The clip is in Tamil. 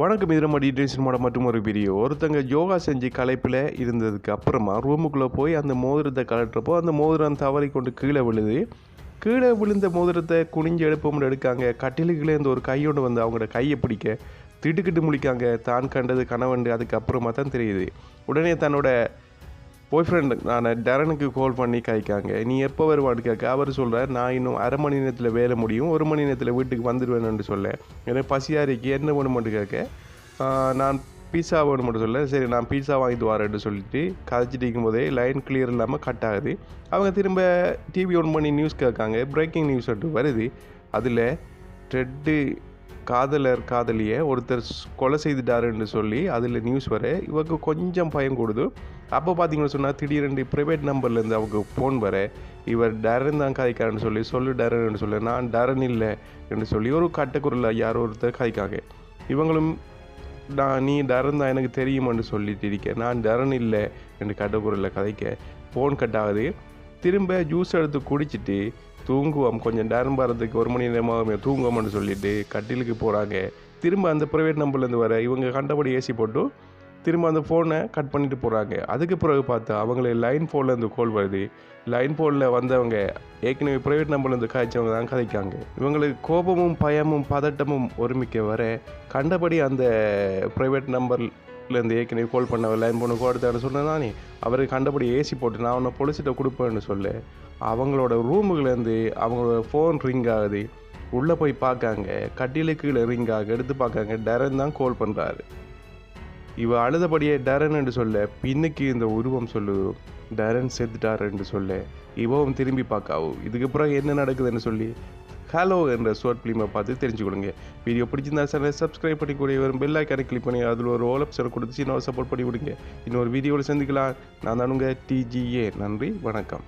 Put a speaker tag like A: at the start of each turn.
A: வணக்கம் இது நம்ம டீட்டெயில்ஸ் மாட மற்றும் ஒரு வீடியோ ஒருத்தங்க யோகா செஞ்சு கலைப்பில் இருந்ததுக்கு அப்புறமா ரூமுக்குள்ளே போய் அந்த மோதிரத்தை கலட்டுறப்போ அந்த மோதிரம் தவறி கொண்டு கீழே விழுது. கீழே விழுந்த மோதிரத்தை குனிஞ்சு எடுப்போம்னு எடுக்காங்க. கட்டிலுக்குள்ளே இந்த ஒரு கையோடு வந்து அவங்களோட கையை பிடிக்க திடுக்கிட்டு முழிக்காங்க. தான் கண்டது கனவண்டு. அதுக்கப்புறமா தான் தெரியுது. உடனே தன்னோட பாய் ஃப்ரெண்டு நான் டரனுக்கு கால் பண்ணி காய்க்காங்க நீ எப்போ வருவான்னு கேட்க அவர் சொல்கிறார் நான் இன்னும் அரை மணி நேரத்தில் வேலை முடியும். ஒரு மணி நேரத்தில் வீட்டுக்கு வந்துடுவேன்னு சொல்ல. எனக்கு பசியாரிக்கு என்ன வேணுமென்று கேட்க நான் பீஸா வேணுமென்று சொல்ல. சரி நான் பீஸா வாங்கிட்டு வரேன்னு சொல்லிட்டு கதைச்சிட்டு இருக்கும்போதே லைன் கிளியர் இல்லாமல் கட் ஆகுது. அவங்க திரும்ப டிவி ஒன் பண்ணி நியூஸ் கேட்காங்க. பிரேக்கிங் நியூஸ் வருது. அதில் ட்ரெட்டு காதலர் காதலியை ஒருத்தர் கொலை செய்துட்டாருன்னு சொல்லி அதில் நியூஸ் வர இவருக்கு கொஞ்சம் பயம் கொடுது. அப்போ பார்த்தீங்கன்னு சொன்னால் திடீரென்று ப்ரைவேட் நம்பர்லேருந்து அவங்க ஃபோன் வர இவர் டரன் தான் காய்க்காருன்னு சொல்லி சொல்லு டரன்னு சொல்லி நான் டரன் இல்லை என்று சொல்லி ஒரு கட்டக்குரலில் யாரோ ஒருத்தர் காய்க்காங்க இவங்களும் நான் நீ டரன் தான் எனக்கு தெரியுமென்று சொல்லிட்டு இருக்கேன். நான் டரன் இல்லை என்று கட்டக்குரலில் கதைக்க ஃபோன் கட் ஆகுது. திரும்ப ஜூஸ் எடுத்து குடிச்சிட்டு தூங்குவோம். கொஞ்சம் நேரம் வரதுக்கு ஒரு மணி நேரமாகவே தூங்குவோம்னு சொல்லிட்டு கட்டிலுக்கு போகிறாங்க திரும்ப அந்த ப்ரைவேட் நம்பர்லேருந்து வர இவங்க கண்டபடி ஏசி போட்டு திரும்ப அந்த ஃபோனை கட் பண்ணிட்டு போகிறாங்க அதுக்கு பிறகு பார்த்தா அவங்களே லைன் ஃபோன்லேருந்து கால் வருது. லைன் ஃபோனில் வந்தவங்க ஏற்கனவே ப்ரைவேட் நம்பர்லேருந்து காய்ச்சவங்க தான் கதைக்காங்க. இவங்களுக்கு கோபமும் பயமும் பதட்டமும் ஒருமிக்க வர கண்டபடி அந்த ப்ரைவேட் நம்பர் இருந்து ஏற்கனவே கால் பண்ணவில்லை லைன் ஃபோனு கொடுத்தான்னு சொன்னதானே அவருக்கு கண்டபடி ஏசி போட்டு நான் அவனை பொலிசிட்ட கொடுப்பேன்னு சொல்ல. அவங்களோட ரூமுக்குலேருந்து அவங்களோட ஃபோன் ரிங் ஆகுது. உள்ளே போய் பார்க்காங்க. கட்டிலுக்கு கீழே ரிங் ஆக எடுத்து பார்க்காங்க. டரன் தான் கால் பண்ணுறாரு இவ அழுதபடியே டரன் என்று சொல்ல. பின்னுக்கு இந்த உருவம் சொல்லு. டரன் செத்துட்டாருன்னு சொல்ல. இவவும் திரும்பி பார்க்காவும் இதுக்கு பிறகு என்ன நடக்குதுன்னு சொல்லி ஹலோ என்ற ஷார்ட் ஃபிலிமை பார்த்து தெரிஞ்சுக்கொள்ளுங்க. வீடியோ பிடிச்சிருந்தா சேனலை சப்ஸ்கிரைப் பண்ணி கூட வரும் பெல் ஐக்கானை கிளிக் பண்ணி அதில் ஒரு ஓல் ஆப்ஷன் கொடுத்து இன்னொரு சப்போர்ட் பண்ணி கொடுங்க இன்னொரு வீடியோவில் சந்திக்கலாம். நான் தானுங்க டிஜிஏ நன்றி வணக்கம்.